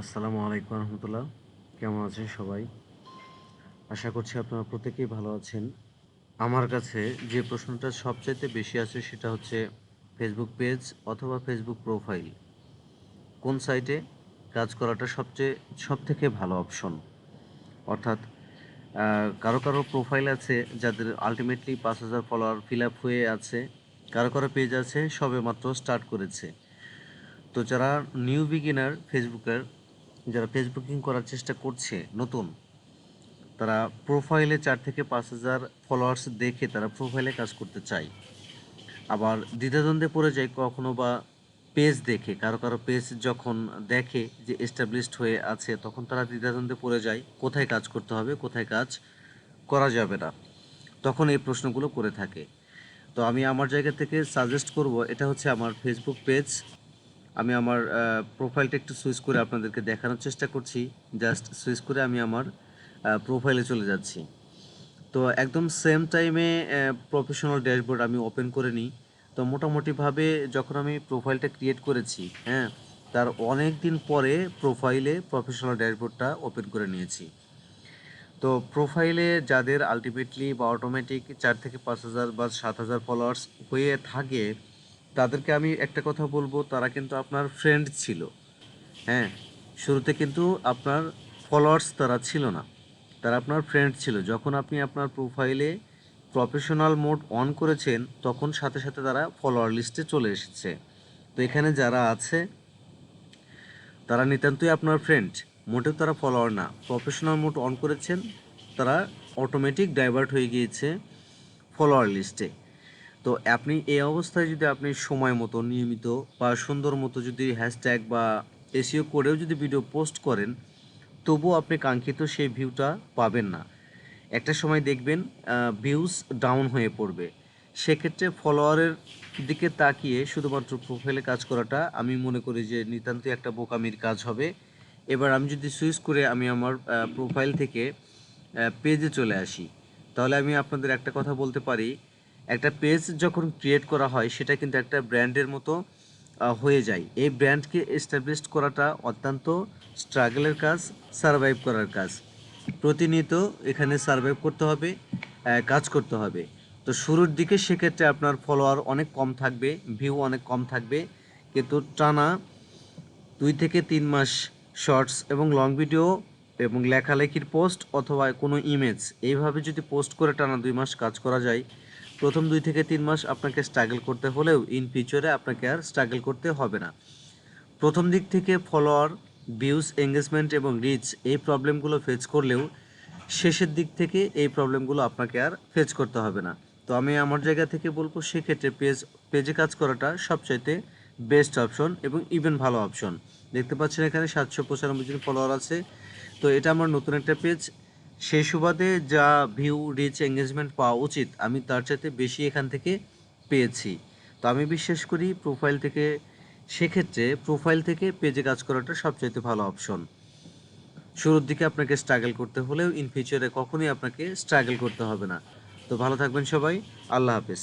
আসসালামু আলাইকুম রহমতুল্লাহ। কেমন আছেন সবাই? আশা করছি আপনারা প্রত্যেকেই ভালো আছেন। আমার কাছে যে প্রশ্নটা সবচাইতে বেশি আছে সেটা হচ্ছে ফেসবুক পেজ অথবা ফেসবুক প্রোফাইল কোন সাইটে কাজ করাটা সবচেয়ে সব থেকে ভালো অপশন অর্থাৎ কারও কারও প্রোফাইল আছে যাদের আলটিমেটলি পাঁচ হাজার ফলোয়ার ফিল আপ হয়ে আছে, কারও কারও পেজ আছে সবে মাত্র স্টার্ট করেছে। তো যারা নিউ বিগিনার ফেসবুকের যারা ফেসবুকিং করার চেষ্টা করছে, নতুন, তারা প্রোফাইলে চার থেকে পাঁচ হাজার ফলোয়ার্স দেখে তারা প্রোফাইলে কাজ করতে চায়। আবার দ্বিধাদ্বন্দ্বে পড়ে যায় কখনো বা পেজ দেখে, কারও কারও পেজ যখন দেখে যে এস্টাবলিশড হয়ে আছে, তখন তারা দ্বিধাদ্বন্দ্বে পড়ে যায়, কোথায় কাজ করতে হবে, কোথায় কাজ করা যাবে না। তখন এই প্রশ্নগুলো করে থাকে। তো আমি আমার জায়গা থেকে সাজেস্ট করব, এটা হচ্ছে আমার ফেসবুক পেজ আমি আমার প্রোফাইলটা একটু সুইচ করে আপনাদেরকে দেখানোর চেষ্টা করছি। জাস্ট সুইচ করে আমি আমার প্রোফাইলে চলে যাচ্ছি। তো একদম সেম টাইমে প্রফেশনাল ড্যাশবোর্ড আমি ওপেন করে নিই। তো মোটামুটিভাবে যখন আমি প্রোফাইলটা ক্রিয়েট করেছি হ্যাঁ তার অনেক দিন পরে প্রোফাইলে প্রফেশনাল ড্যাশবোর্ডটা ওপেন করে নিয়েছি। তো প্রোফাইলে যাদের আলটিমেটলি বা অটোমেটিক চার থেকে পাঁচ হাজার বা সাত হাজার ফলোয়ার্স হয়ে থাকে তাদেরকে আমি একটা কথা বলব, তারা কিন্তু আপনার ফ্রেন্ড ছিল। হ্যাঁ শুরুতে কিন্তু আপনার ফলোয়ার্স তারা ছিল না। তারা আপনার ফ্রেন্ড ছিল। যখন আপনি আপনার প্রোফাইলে প্রফেশনাল মোড অন করেছেন, তখন সাথে সাথে তারা ফলোয়ার লিস্টে চলে এসেছে। তো এখানে যারা আছে, তারা নিতান্তই আপনার ফ্রেন্ড মোটেও তারা ফলোয়ার না। প্রফেশনাল মোড অন করেছেন, তারা অটোমেটিক ডাইভার্ট হয়ে গিয়েছে ফলোয়ার লিস্টে তো আপনি এই অবস্থায় যদি আপনি সময় মতো, নিয়মিত বা সুন্দর মতো যদি হ্যাশট্যাগ বা এসিও করেও যদি ভিডিও পোস্ট করেন, তবুও আপনি কাঙ্ক্ষিত সেই ভিউটা পাবেন না। একটা সময় দেখবেন ভিউজ ডাউন হয়ে পড়বে। সেক্ষেত্রে ফলোয়ারের দিকে তাকিয়ে শুধুমাত্র প্রোফাইলে কাজ করাটা আমি মনে করি যে নিতান্তই একটা বোকামির কাজ হবে। এবার আমি যদি সুইচ করে আমি আমার প্রোফাইল থেকে পেজে চলে আসি, তাহলে আমি আপনাদের একটা কথা বলতে পারি। একটা পেজ যখন ক্রিয়েট করা হয়, সেটা কিন্তু একটা ব্র্যান্ডের মতো হয়ে যায়। এই ব্র্যান্ডকে এস্টাবলিশ করাটা অত্যন্ত স্ট্রাগলের কাজ সারভাইভ করার কাজ। প্রতিনিয়ত এখানে সারভাইভ করতে হবে কাজ করতে হবে। তো শুরুর দিকে সেক্ষেত্রে আপনার ফলোয়ার অনেক কম থাকবে ভিউ অনেক কম থাকবে। কিন্তু টানা দুই থেকে তিন মাস শর্টস এবং লং ভিডিও এবং লেখালেখির পোস্ট অথবা কোনো ইমেজ এইভাবে যদি পোস্ট করে টানা দুই মাস কাজ করা যায় প্রথম দুই থেকে তিন মাস আপনাকে স্ট্রাগল করতে হলেও ইন ফিউচারে আপনাকে আর স্ট্রাগল করতে হবে না। প্রথম দিক থেকে ফলোয়ার ভিউজ এঙ্গেজমেন্ট এবং রিচ এই প্রবলেমগুলো ফেস করলেও শেষের দিক থেকে এই প্রবলেমগুলো আপনাকে আর ফেস করতে হবে না। তো আমি আমার জায়গা থেকে বলব সেক্ষেত্রে পেজ পেজে কাজ করাটা সবচাইতে বেস্ট অপশন এবং ইভেন ভালো অপশন দেখতে পাচ্ছেন এখানে সাতশো পঁচানব্বই জন ফলোয়ার আছে। তো এটা আমার নতুন একটা পেজ সেই সুবাদে যা ভিউ রিচ এঙ্গেজমেন্ট পাওয়া উচিত, আমি তার চাইতে বেশি এখান থেকে পেয়েছি। তো আমি বিশ্বাস করি প্রোফাইল থেকে, সেক্ষেত্রে প্রোফাইল থেকে পেজে কাজ করাটা সবচাইতে ভালো অপশন শুরুর দিকে আপনাকে স্ট্রাগল করতে হলেও ইন ফিউচারে কখনোই আপনাকে স্ট্রাগল করতে হবে না। তো ভালো থাকবেন সবাই, আল্লাহ হাফেজ।